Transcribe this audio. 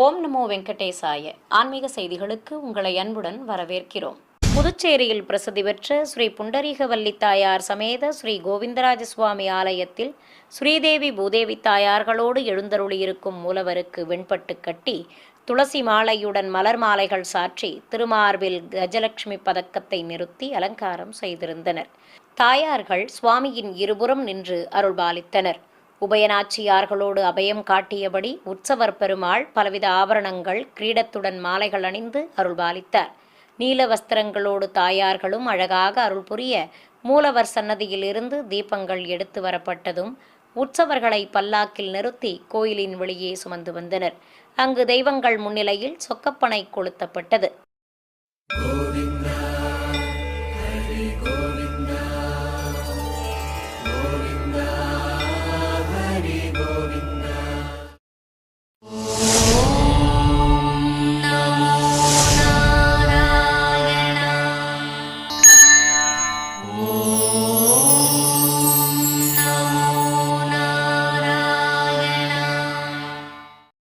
ஓம் நமோ வெங்கடேசாய. ஆன்மீக செய்திகளுக்கு உங்களை அன்புடன் வரவேற்கிறோம். புதுச்சேரியில் பிரசித்தி பெற்ற ஸ்ரீ புண்டரீகவல்லி தாயார் சமேத ஸ்ரீ கோவிந்தராஜ சுவாமி ஆலயத்தில் ஸ்ரீதேவி பூதேவி தாயார்களோடு எழுந்தருளியிருக்கும் மூலவருக்கு வெண்பட்டு கட்டி துளசி மாலையுடன் மலர் மாலைகள் சாற்றி திருமார்பில் கஜலட்சுமி பதக்கத்தை நிறுத்தி அலங்காரம் செய்திருந்தனர். தாயார்கள் சுவாமியின் இருபுறம் நின்று அருள்பாலித்தனர். உபயநாச்சியார்களோடு அபயம் காட்டியபடி உற்சவர் பெருமாள் பலவித ஆபரணங்கள் கிரீடத்துடன் மாலைகள் அணிந்து அருள்பாலித்தார். நீல வஸ்திரங்களோடு தாயார்களும் அழகாக அருள் புரிய மூலவர் சன்னதியிலிருந்து தீபங்கள் எடுத்து வரப்பட்டதும் உற்சவர்களை பல்லாக்கில் நிறுத்தி கோயிலின் வெளியே சுமந்து வந்தனர். அங்கு தெய்வங்கள் முன்னிலையில் சொக்கப்பனை கொளுத்தப்பட்டது.